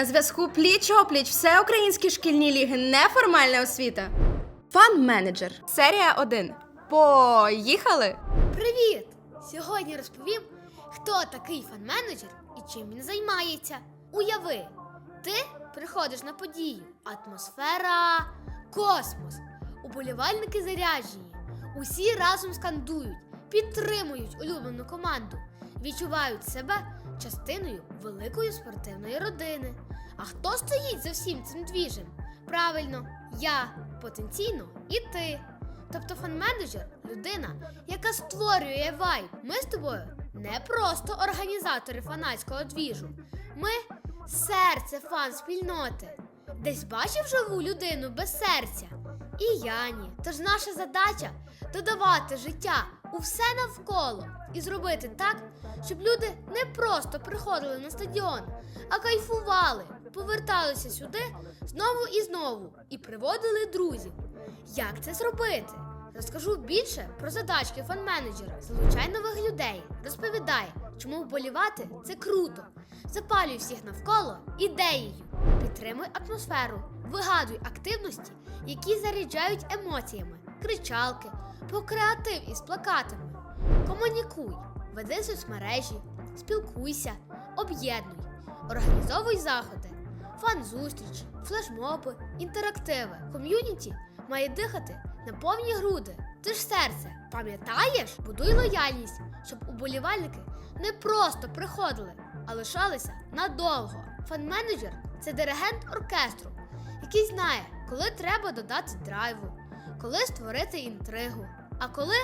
На зв'язку пліч опліч всеукраїнські шкільні ліги неформальна освіта. Фан менеджер. Серія 1. Поїхали! Привіт! Сьогодні розповім, хто такий фан-менеджер і чим він займається. Уяви, ти приходиш на подію, атмосфера, космос, уболівальники заряджені. Усі разом скандують, підтримують улюблену команду, відчувають себе частиною великої спортивної родини. А хто стоїть за всім цим двіжем? Правильно, я потенційно і ти. Тобто фан-менеджер людина, яка створює вайб. Ми з тобою не просто організатори фанатського двіжу. Ми серце фан-спільноти. Десь бачив живу людину без серця? І я ні. Тож наша задача додавати життя у все навколо і зробити так, щоб люди не просто приходили на стадіон, а кайфували, поверталися сюди знову і знову і приводили друзів. Як це зробити? Розкажу більше про задачки фан-менеджера. Залучай нових людей, розповідай, чому вболівати це круто. Запалюй всіх навколо ідеєю. Підтримуй атмосферу, вигадуй активності, які заряджають емоціями, кричалки, покреатив із плакатами. Комунікуй, веди соцмережі, спілкуйся, об'єднуй, організовуй заходи, фан-зустрічі, флешмоби, інтерактиви. Ком'юніті має дихати на повні груди. Ти ж серце, пам'ятаєш? Будуй лояльність, щоб уболівальники не просто приходили, а лишалися надовго. Фан-менеджер це диригент оркестру, який знає, коли треба додати драйву, коли створити інтригу, а коли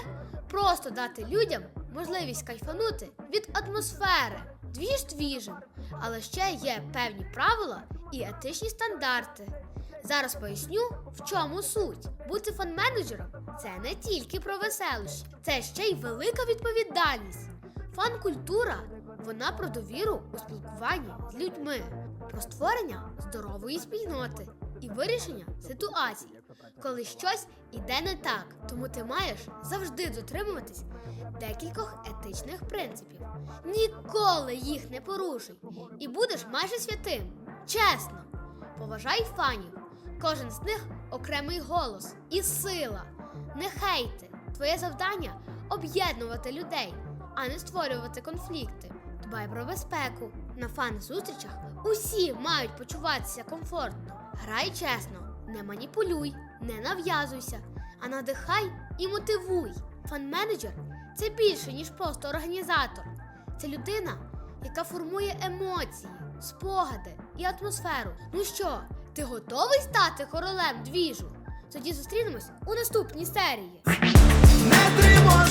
просто дати людям можливість кайфанути від атмосфери. Двіж двіжем, але ще є певні правила і етичні стандарти. Зараз поясню, в чому суть. Бути фан-менеджером це не тільки про веселощі, це ще й велика відповідальність. Фан-культура вона про довіру у спілкуванні з людьми, про створення здорової спільноти і вирішення ситуацій, коли щось іде не так. Тому ти маєш завжди дотримуватись декількох етичних принципів. Ніколи їх не порушуй і будеш майже святим. Чесно, поважай фанів. Кожен з них окремий голос і сила. Не хейти. Твоє завдання об'єднувати людей, а не створювати конфлікти. Дбай про безпеку. На фан-зустрічах усі мають почуватися комфортно. Грай чесно, не маніпулюй, не нав'язуйся, а надихай і мотивуй. Фан-менеджер це більше, ніж просто організатор. Це людина, яка формує емоції, спогади і атмосферу. Ну що, ти готовий стати королем двіжу? Тоді зустрінемось у наступній серії. Не тримай